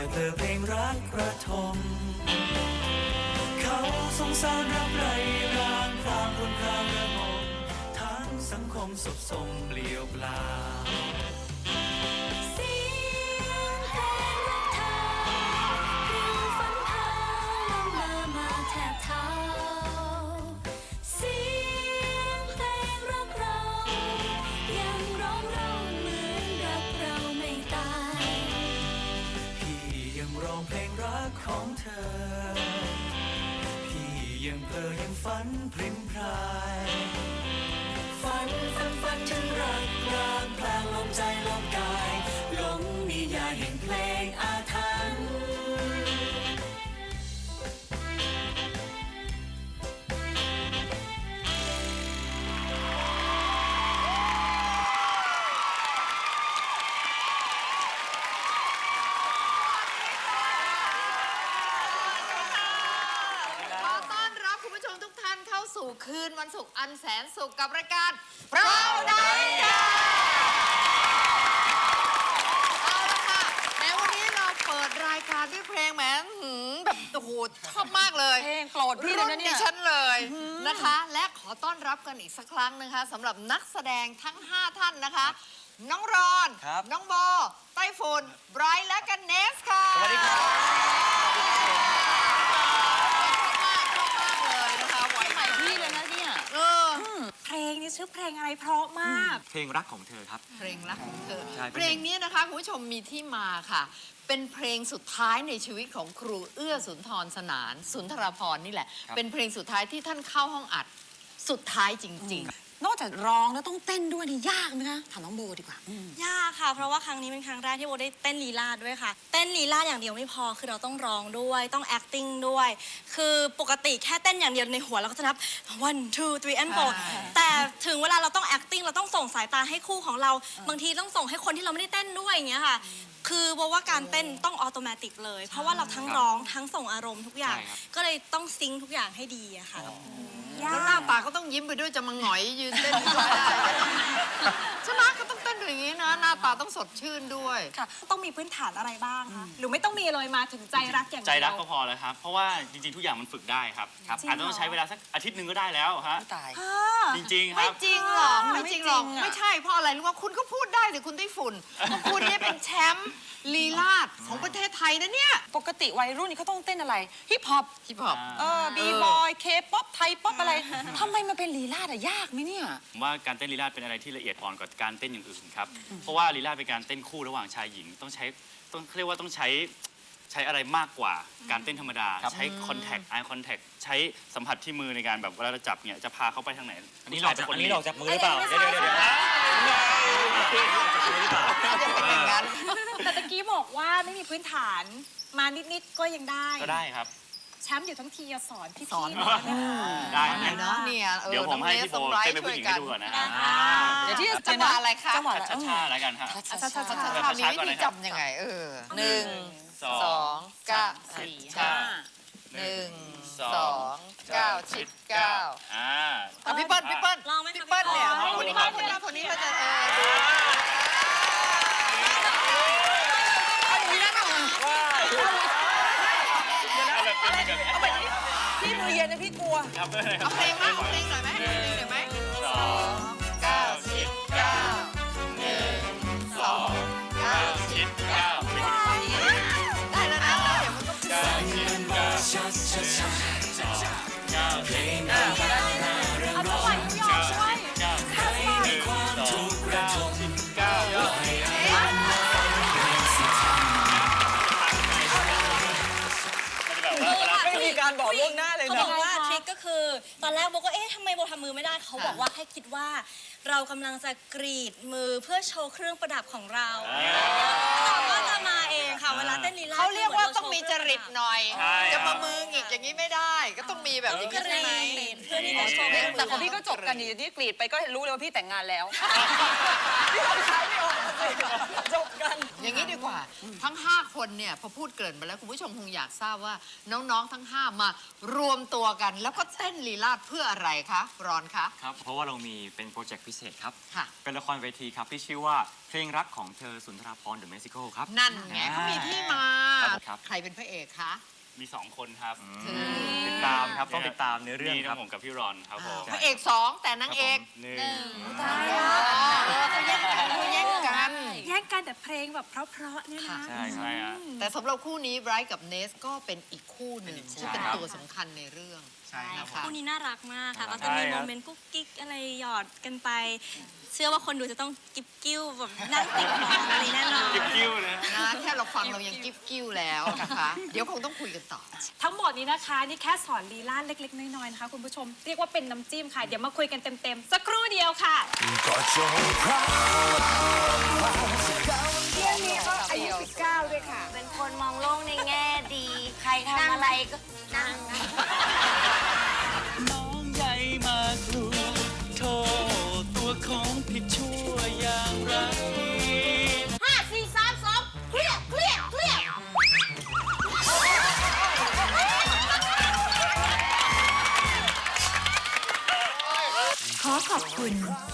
อยเธอเพลงรักระทมเขาสงสารรับไรรางพรางคนพรางระมมทั้งสังคมสุขสมเปลี่ยวเปล่า ของเธอ พี่ยังเพ้อยังฝันพริมพราย ฝันฝันฝันถึงรักรางพลางลมใจลมกายหลงนิยายแห่งเพลง คืนวันศุกร์อันแสนสุขกับรายการพราวไนค่ะเอาละค่ะแม้วันนี้เราเปิดรายการด้วยเพลงแหมหืมแบบโอ้โหชอบมากเลย เพลงโปรดพี่เลยรุ่นนะเนี่ดิยฉันเลยนะคะ และขอต้อนรับกันอีกสักครั้งนะคะสำหรับนักแสดงทั้ง 5 ท่านนะคะ น้องรอน ครับ น้องโบไต้ฝุ่นไบรท์และกันเนสค่ะ สวัสดีครับ ชอบมากชอบมากเลยนะคะไหว ใหม่พี่เลยนะเนี่ย เออ เพลงนี้ชื่อ เพลงอะไรเพราะมาก เพลงรักของเธอครับ เพลงรักของเธอ ใช่เป็น เพลงนี้นะคะคุณผู้ชมมีที่มาค่ะ เป็นเพลงสุดท้ายในชีวิตของครูเอื้อสุนทรสนาน สุนทรพรนี่แหละเป็นเพลงสุดท้ายที่ท่านเข้าห้องอัดสุดท้ายจริง นอกจากร้องแล้วต้องเต้นด้วยนี่ยากไหมคะถามน้องโบดีกว่ายากค่ะ เพราะว่าครั้งนี้เป็นครั้งแรกที่โบได้เต้นลีลาดด้วยค่ะ เต้นลีลาดอย่างเดียวไม่พอ คือเราต้องร้องด้วย ต้อง acting ด้วย คือปกติแค่เต้นอย่างเดียวในหัวเราก็จะนับ one two three and four แต่ถึงเวลาเราต้อง acting เราต้องส่งสายตาให้คู่ของเรา บางทีต้องส่งให้คนที่เราไม่ได้เต้นด้วยอย่างเงี้ยค่ะ คือโบว่าการเต้นต้องออโตเมติกเลย เพราะว่าเราทั้งร้องทั้งส่งอารมณ์ทุกอย่าง ใช่ครับ ก็เลยต้องซิงค์ทุกอย่างให้ดีอะค่ะ ๆแล้วหน้าตาก็ต้องยิ้มไปด้วยจะมาหงอยยืนเต้นไม่ได้ใช่ไหมก็ต้องเต้นอย่างนี้นะหน้าตาต้องสดชื่นด้วย ค่ะ ต้องมีพื้นฐานอะไรบ้างคะหรือไม่ต้องมีเลยมาถึงใจรักอย่างเดีใจยว รักก็พอแล้วครับ เพราะว่าจริงๆ ทุกอย่างมันฝึกได้ครับครับจริงอาจจะต้องใช้เวลาสักอาทิตย์หนึ่งก็ได้แล้วฮะตาย อ่า จริงๆคไม่รับ จริงหรอกไม่จริงหรอกไม่จริงอะ ไม่ใช่เพราะอะไรรู้ว่าคุณก็พูดได้แต่คุณไต้ฝุ่นเพราะคุณเนี่ยเป็นแชมป์ลีลาดของประเทศไทยนะเนี่ยปกติวัยรุ่นนี่เขาต้องเต้นอะไรฮิปฮอปฮิปฮอป เออบีบอยเคป๊อปไทยป๊อปอะไรทำไมมันเป็นลีลาดอะยากไหมเนี่ย ผมว่าการเต้นลีลาดเป็นอะไรที่ละเอียดอ่อนกว่าการเต้นอย่างอื่นครับ เพราะว่าลีลาดเป็นการเต้นคู่ระหว่างชายหญิง ต้องใช้ต้องเขาเรียกว่าต้องใช้ใช้อะไรมากกว่าการเต้นธรรมดา ใช้คอนแทคไอคอนแทคใช้สัมผัสที่มือในการแบบเวลาเราจับเนี่ยจะพาเขาไปทางไหนอันนี้หลอกจากผู้อันชยนี้เป็หลอกจากมือหรือเปล่า เดี๋ยวเดี๋ยวเดี๋ยวจะเป็นอย่างนั้นแต่ตะกี้บอกว่าไม่มีพื้นฐานมานิดๆก็ยังได้ ก็ได้ครับแชมป์อยู่ทั้งทีอะสอนพี่สอนๆหน่อยได้ไหมคะ ได้เนี่ยเนาะเนี่ยออเดี๋ยวผมให้พี่โบน้องเนสเต้นเป็นผู้หญิงให้ดูก่อนนะฮะเดี๋ยวที่จังหวะอะไรคะจังหวะอะไรช้าๆแล้วกันฮะช้าๆช้าช้าๆช้าๆมีวิธีจำยังไง เออหนึ่งสอสองงเก้าสี่ห้าหหนึ่นึ่งงสองเก้าสิบเก้าอ่า อะพี่เปิ้ลพี่เปิ้ลลองไหมคะพี่เปิ้ลเนี่ยพี่คนเปิ้นี้ลคนนี้คนนี้เขาจะเออ นนะพี่กลัวครับเพื่อนเลยครัเอาบเพลงไหมเอาเพลงหน่อยไหมเอาเพลงหน่อยไหมารบอกล่วงหน้าเลยเขานะบอกว่าทริคก็คือตอนแรกโบก็เอ๊ะทำไมโบทำมือไม่ได้เขาบอกว่าให้คิดว่า เรากำลังจะกรีดมือเพื่อโชว์เครื่องประดับของเราเราก็จะมาเองค่ะเวลาเต้นลีลาเขาเรียกว่าต้องมีจริตหน่อย ใช่ จะมามือหงิกอย่างนี้ไม่ได้ ก็ต้องมีแบบอย่างกนี้ใช่ไหมรีดเพื่อที่จะโชว์แต่ของพี่ก็จบกันดีนี่กรีดไปก็รู้เลยว่าพี่แต่งงานแล้วจบกัน อย่างนี้ดีกว่า ทั้ง 5 คนเนี่ยพอพูดเกริ่นไปแล้วคุณผู้ชมคงอยากทราบว่าน้องๆทั้ง 5 มารวมตัวกัน แล้วก็เต้นลีลาดเพื่ออะไรคะรอนคะ ครับ เพราะว่าเรามีเป็นโปรเจกต์พิเศษครับ ค่ะ เป็นละครเวทีครับที่ชื่อว่าเพลงรักของเธอสุนทราพรเดอะเมซิโกครับ นั่นไงเขามีที่มา ครับครับ ใครเป็นพระเอกคะ มีสองคนครับคือติดตามครับต้องติดตามเนื้อเรื่องนี่คน้รัอบงผมกับพี่รอนครับผม พระเอกสองแต่นางเอกหนึ่ง ตายแล้วเขาแย่งกันเขาแย่งกัน แย่งกันแต่เพลงแบบเพราะๆเนี่ยนะ ใช่ครับใช่ฮะแต่สำหรับคู่นี้ไบรท์กับเนสก็เป็นอีกคู่หนึ่งที่เป็นตัวสำคัญในเรื่อง ใช่ครับค่ะคู่นี้น่ารักมากค่ะน่ารัเรากจะมีใช่คโมรับ เมนต์กุ๊กกิ๊กอะไรหยอดกันไป เชื่อว่าคนดูจะต้องกิ๊บกิ้วแบบนั่งติดหมอนอะไรแน่นอนกิ๊บกิ้วนะ นะแค่เราฟังเรายังกิ๊บกิ้วแล้วนะคะ เดี๋ยวคงต้องคุยกันต่อ ทั้งหมดนี้นะคะ นี่แค่สอนลีลาดเล็ก ๆ น้อย ๆ นะคะ คุณผู้ชม เรียกว่าเป็นน้ำจิ้มค่ะ เดี๋ยวมาคุยกันเต็ม ๆ สักครู่เดียวค่ะก็จงพ Connu.